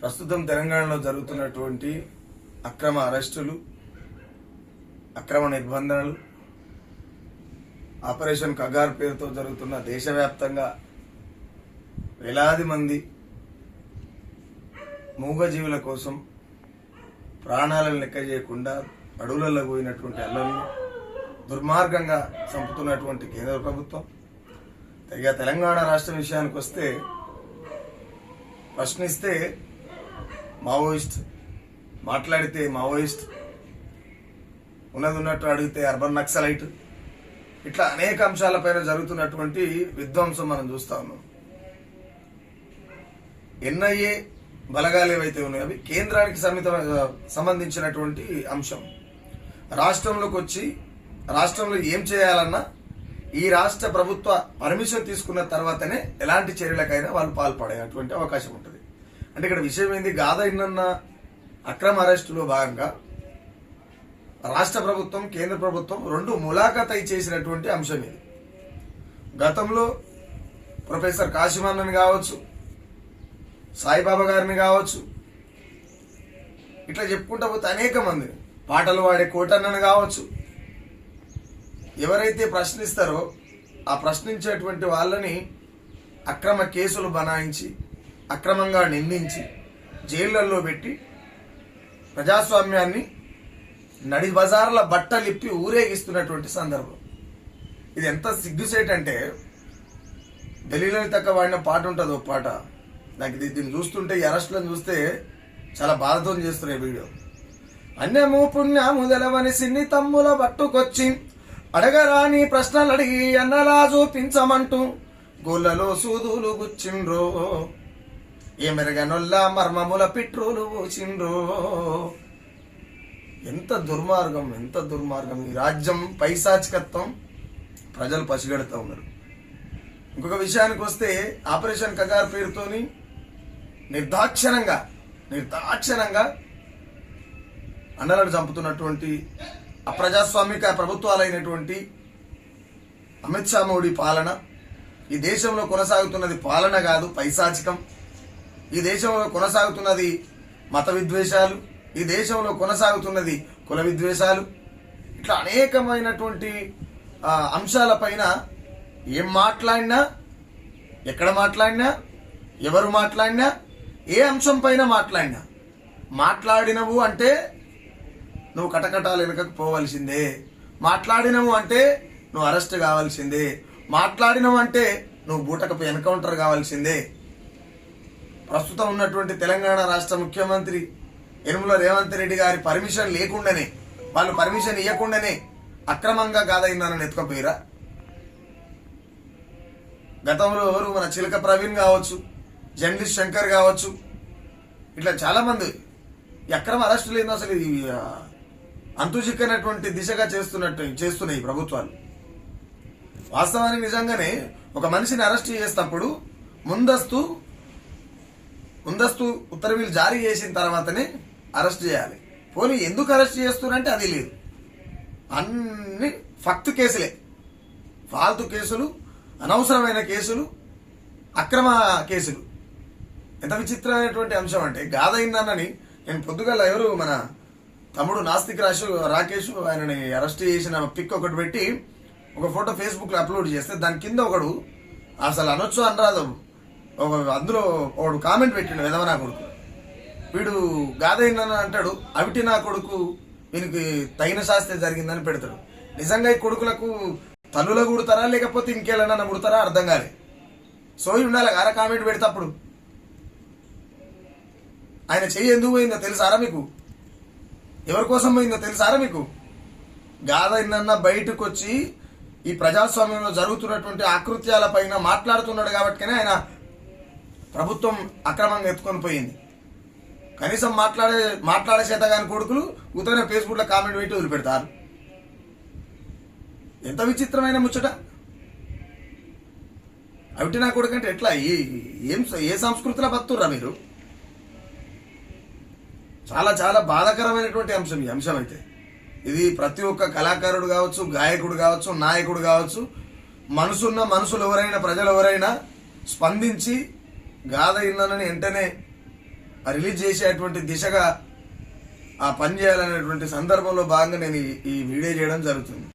ప్రస్తుతం తెలంగాణలో జరుగుతున్నటువంటి అక్రమ అరెస్టులు అక్రమ నిర్బంధనలు ఆపరేషన్ కగార్ పేరుతో జరుగుతున్న దేశవ్యాప్తంగా వేలాది మంది మూగజీవుల కోసం ప్రాణాలను లెక్క చేయకుండా అడవులలో పోయినటువంటి అల్లలను దుర్మార్గంగా చంపుతున్నటువంటి కేంద్ర ప్రభుత్వం. ఇక తెలంగాణ రాష్ట్రం విషయానికి వస్తే ప్రశ్నిస్తే మావోయిస్ట్ మాట్లాడితే మావోయిస్ట్ ఉన్నది ఉన్నట్టు అడిగితే అర్బన్ నక్సలైట్. ఇట్లా అనేక అంశాలపైన జరుగుతున్నటువంటి విధ్వంసం మనం చూస్తా ఉన్నాం. ఎన్ఐఏ బలగాలు ఏవైతే ఉన్నాయో అవి కేంద్రానికి సమిత సంబంధించినటువంటి అంశం. రాష్ట్రంలోకి వచ్చి రాష్ట్రంలో ఏం చేయాలన్నా ఈ రాష్ట్ర ప్రభుత్వ పర్మిషన్ తీసుకున్న తర్వాతనే ఎలాంటి చర్యలకైనా వాళ్ళు పాల్పడే అటువంటి అవకాశం ఉంటుంది. అంటే ఇక్కడ విషయం ఏంది? గాథ ఇన్నన్న అక్రమ అరెస్టులో భాగంగా రాష్ట్ర ప్రభుత్వం కేంద్ర ప్రభుత్వం రెండు ములాఖత్ చేసినటువంటి అంశం ఇది. గతంలో ప్రొఫెసర్ కాశీమన్నని కావచ్చు సాయిబాబా గారిని కావచ్చు ఇట్లా చెప్పుకుంటా పోతే అనేక మంది పాటలు పాడే కోటన్నను కావచ్చు. ఎవరైతే ప్రశ్నిస్తారో ఆ ప్రశ్నించేటువంటి వాళ్ళని అక్రమ కేసులు బనాయించి అక్రమంగా నిందించి జైళ్ళలో పెట్టి ప్రజాస్వామ్యాన్ని నడి బజార్ల బట్టలిప్పి ఊరేగిస్తున్నటువంటి సందర్భం. ఇది ఎంత సిగ్గుసేట్ అంటే ఢిల్లీలోని తక్క వాడిన పాట ఉంటుంది ఒక పాట. నాకు ఇది దీన్ని చూస్తుంటే ఈ అరెస్టులను చూస్తే చాలా బాధతో చేస్తున్నాయి వీడియో. అన్యము పుణ్యము తెలవని సిన్ని తమ్ముల పట్టుకొచ్చి అడగరాని ప్రశ్నలు అడిగి అన్నలా చూపించమంటూ గోళ్ళలో సూదులు గుచ్చిండ్రో. ఏమెరగనొల్ల మర్మముల పిట్రోలు పోసిండ్రో. ఎంత దుర్మార్గం ఎంత దుర్మార్గం. ఈ రాజ్యం పైశాచికత్వం ప్రజలు పసిగడుతూ ఉన్నారు ఇంకొక విషయానికి వస్తే ఆపరేషన్ కగార్ పేరుతోని నిర్దాక్షణంగా నిర్దాక్షణంగా అన్నలను చంపుతున్నటువంటి అప్రజాస్వామిక ప్రభుత్వాలైనటువంటి అమిత్ షా మోడీ పాలన ఈ దేశంలో కొనసాగుతున్నది పాలన కాదు పైశాచికం. ఈ దేశంలో కొనసాగుతున్నది మత విద్వేషాలు ఈ దేశంలో కొనసాగుతున్నది కుల విద్వేషాలు. ఇట్లా అనేకమైనటువంటి అంశాలపైన ఏం మాట్లాడినా ఎక్కడ మాట్లాడినా ఎవరు మాట్లాడినా ఏ అంశం పైన మాట్లాడినా మాట్లాడినవు అంటే నువ్వు కటకటాలు వెనుకకు పోవలసిందే. మాట్లాడినవు అంటే నువ్వు అరెస్ట్ కావాల్సిందే. మాట్లాడినవు అంటే నువ్వు బూటకపు ఎన్కౌంటర్ కావాల్సిందే. ప్రస్తుతం ఉన్నటువంటి తెలంగాణ రాష్ట్ర ముఖ్యమంత్రి యనుమల రేవంత్ రెడ్డి గారి పర్మిషన్ లేకుండానే వాళ్ళు పర్మిషన్ ఇవ్వకుండానే అక్రమంగా కాదైందని ఎత్తుకపోయిరా? గతంలో ఎవరు? మన చిలక ప్రవీణ్ కావచ్చు జర్నలిస్ట్ శంకర్ కావచ్చు ఇట్లా చాలా మంది అక్రమ అరెస్టులు ఏందో అసలు ఇది అంతుచిక్కనటువంటి దిశగా చేస్తున్నట్టు చేస్తున్నాయి ప్రభుత్వాలు. వాస్తవానికి నిజంగానే ఒక మనిషిని అరెస్ట్ చేసినప్పుడు ముందస్తు ముందస్తు ఉత్తర్వులు జారీ చేసిన తర్వాతనే అరెస్ట్ చేయాలి. పోనీ ఎందుకు అరెస్ట్ చేస్తున్నారంటే అది లేదు. అన్ని ఫక్తు కేసులే. ఫాల్తు కేసులు అనవసరమైన కేసులు అక్రమ కేసులు. ఎంత విచిత్రమైనటువంటి అంశం అంటే గాదైందన్నని నేను పొద్దుగల ఎవరు మన తమ్ముడు నాస్తిక్ రాశు రాకేష్ ఆయనని అరెస్ట్ చేసిన పిక్ ఒకటి పెట్టి ఒక ఫోటో ఫేస్బుక్లో అప్లోడ్ చేస్తే దాని కింద ఒకడు అసలు అనొచ్చు అనరాదు. ఒక అందులో ఒకడు కామెంట్ పెట్టిండు విధవ నా కొడుకు. వీడు గాదైందని అంటాడు అవిటి నా కొడుకు వీనికి తగిన శాస్త్రం జరిగిందని పెడతాడు. నిజంగా ఈ కొడుకులకు తల్లుల కుడతారా లేకపోతే ఇంకేళ్ళన్నా కుడతారా అర్థం కాలే. సోయి ఉండాలి గార కామెంట్ పెడతప్పుడు ఆయన చెయ్యి ఎందుకు పోయిందో తెలుసారా మీకు? ఎవరి కోసం పోయిందో తెలుసారా మీకు? గాథ ఇన్న బయటకు వచ్చి ఈ ప్రజాస్వామ్యంలో జరుగుతున్నటువంటి ఆకృత్యాల పైన మాట్లాడుతున్నాడు కాబట్టినే ఆయన ప్రభుత్వం అక్రమంగా ఎత్తుకొని పోయింది. కనీసం మాట్లాడే మాట్లాడే చేత కాని కొడుకులు ఉతనే ఫేస్బుక్లో కామెంట్ పెట్టి వదిలిపెడతారు. ఎంత విచిత్రమైన ముచ్చట. అవిటి నా కొడుకంటే ఎట్లా? ఏ- ఏం ఏ సంస్కృతిలో బతుర్రా మీరు? చాలా చాలా బాధాకరమైనటువంటి అంశం ఈ అంశం అయితే. ఇది ప్రతి ఒక్క కళాకారుడు కావచ్చు గాయకుడు కావచ్చు నాయకుడు కావచ్చు మనసున్న మనుషులు ఎవరైనా ప్రజలు ఎవరైనా స్పందించి గాథ ఇన్ననని వెంటనే రిలీజ్ చేసేటువంటి దిశగా ఆ పని చేయాలనేటువంటి సందర్భంలో భాగంగా నేను ఈ వీడియో చేయడం జరుగుతుంది.